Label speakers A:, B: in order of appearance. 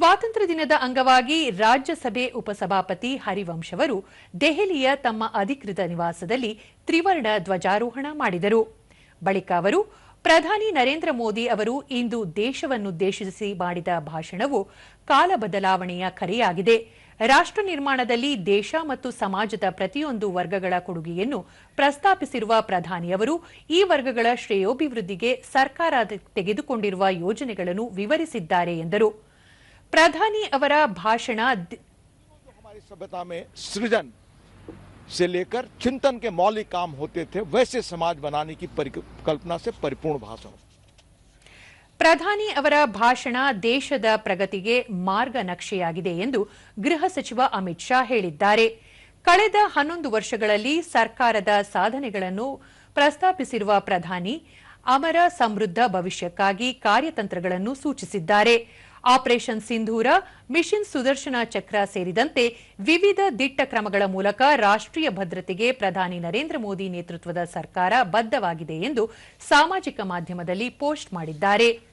A: ಸ್ವಾತಂತ್ರ್ಯ ದಿನದ ಅಂಗವಾಗಿ ರಾಜ್ಯಸಭೆ ಉಪಸಭಾಪತಿ ಹರಿವಂಶ್ ಅವರು ದೆಹಲಿಯ ತಮ್ಮ ಅಧಿಕೃತ ನಿವಾಸದಲ್ಲಿ ತ್ರಿವರ್ಣ ಧ್ವಜಾರೋಹಣ ಮಾಡಿದರು. ಬಳಿಕ ಅವರು ಪ್ರಧಾನಿ ನರೇಂದ್ರ ಮೋದಿ ಅವರು ಇಂದು ದೇಶವನ್ನುದ್ದೇಶಿಸಿ ಮಾಡಿದ ಭಾಷಣವು ಕಾಲ ಬದಲಾವಣೆಯ ಕರೆಯಾಗಿದೆ. ರಾಷ್ಟ್ರ ನಿರ್ಮಾಣದಲ್ಲಿ ದೇಶ ಮತ್ತು ಸಮಾಜದ ಪ್ರತಿಯೊಂದು ವರ್ಗಗಳ ಕೊಡುಗೆಯನ್ನು ಪ್ರಸ್ತಾಪಿಸಿರುವ ಪ್ರಧಾನಿಯವರು ಈ ವರ್ಗಗಳ ಶ್ರೇಯೋಭಿವೃದ್ಧಿಗೆ ಸರ್ಕಾರ ತೆಗೆದುಕೊಂಡಿರುವ ಯೋಜನೆಗಳನ್ನು ವಿವರಿಸಿದ್ದಾರೆ ಎಂದರು. ಪ್ರಧಾನಿ ಅವರ ಭಾಷಣ ದಿ-
B: जो हमारी सभ्यता में सृजन से लेकर चिंतन के मौलिक काम होते थे वैसे समाज बनाने की परिकल्पना से परिपूर्ण भाषण
A: ಪ್ರಧಾನಿ ಅವರ ಭಾಷಣ ದೇಶದ ಪ್ರಗತಿಗೆ ಮಾರ್ಗ ನಕ್ಷೆಯಾಗಿದೆ ಎಂದು ಗೃಹ ಸಚಿವ ಅಮಿತ್ ಶಾ ಹೇಳಿದ್ದಾರೆ ಕಳೆದ ಹನ್ನೊಂದು ವರ್ಷಗಳಲ್ಲಿ ಸರ್ಕಾರದ ಸಾಧನೆಗಳನ್ನು ಪ್ರಸ್ತಾಪಿಸಿರುವ ಪ್ರಧಾನಿ ಅಮರ ಸಮೃದ್ಧ ಭವಿಷ್ಯಕ್ಕಾಗಿ ಕಾರ್ಯತಂತ್ರಗಳನ್ನು ಸೂಚಿಸಿದ್ದಾರೆ ಆಪರೇಷನ್ ಸಿಂಧೂರ, ಮಿಷನ್ ಸುದರ್ಶನ ಚಕ್ರ ಸೇರಿದಂತೆ ವಿವಿಧ ದಿಟ್ಟ ಕ್ರಮಗಳ ಮೂಲಕ ರಾಷ್ಟ್ರೀಯ ಭದ್ರತೆಗೆ ಪ್ರಧಾನಿ ನರೇಂದ್ರ ಮೋದಿ ನೇತೃತ್ವದ ಸರ್ಕಾರ ಬದ್ಧವಾಗಿದೆ ಎಂದು ಸಾಮಾಜಿಕ ಮಾಧ್ಯಮದಲ್ಲಿ ಪೋಸ್ಟ್ ಮಾಡಿದ್ದಾರೆ.